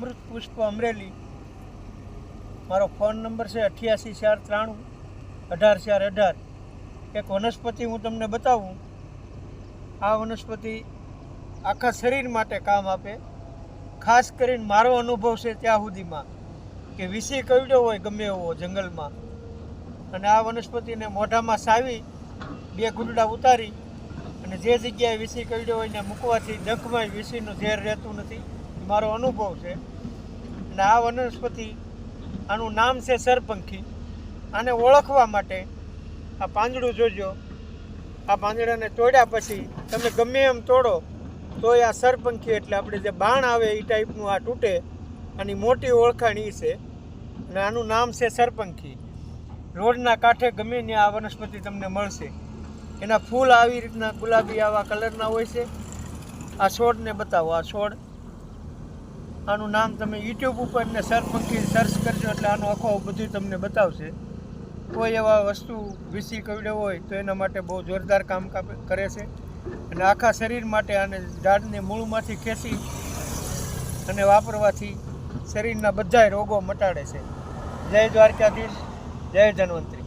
અમૃત પુષ્પ અમરેલી. મારો phone number છે અઠ્યાસી ચાર ત્રાણું, અઢાર ચાર અઢાર. એક વનસ્પતિ હું તમને બતાવું. આ વનસ્પતિ આખા શરીર માટે કામ આપે. ખાસ કરીને મારો અનુભવ છે ત્યાં સુધીમાં કે વિસી કવડ્યો હોય ગમે એવો જંગલમાં. અને આ વનસ્પતિને મોઢામાં સાવી, બે ગુંડડા ઉતારી અને જે જગ્યાએ વિસી કવડ્યો હોય ને મૂકવાથી ડંખમાં વિસીનું ઝેર રહેતું નથી. મારો અનુભવ છે. અને આ વનસ્પતિ આનું નામ છે સરપંખી. આને ઓળખવા માટે આ પાંદડું જોજો. આ પાંદડાને તોડ્યા પછી તમે ગમે એમ તોડો, તોય આ સરપંખી એટલે આપણે જે બાણ આવે એ ટાઈપનું આ તૂટે. આની મોટી ઓળખાણ એ છે. અને આનું નામ છે સરપંખી. રોડના કાંઠે ગમે ત્યાં આ વનસ્પતિ તમને મળશે. એના ફૂલ આવી રીતના ગુલાબી આવા કલરના હોય છે. આ છોડને બતાવો, આ છોડ આનું નામ તમે યુટ્યુબ ઉપર ને સરપંખી સર્ચ કરજો એટલે આનું આખો બધું તમને બતાવશે. કોઈ એવા વસ્તુ વિસી કવડે હોય તો એના માટે બહુ જોરદાર કામ કરે છે. અને આખા શરીર માટે આને ઝાડને મૂળમાંથી ખેંચી અને વાપરવાથી શરીરના બધાય રોગો મટાડે છે. જય દ્વારકાધીશ, જય ધન્વંતરી.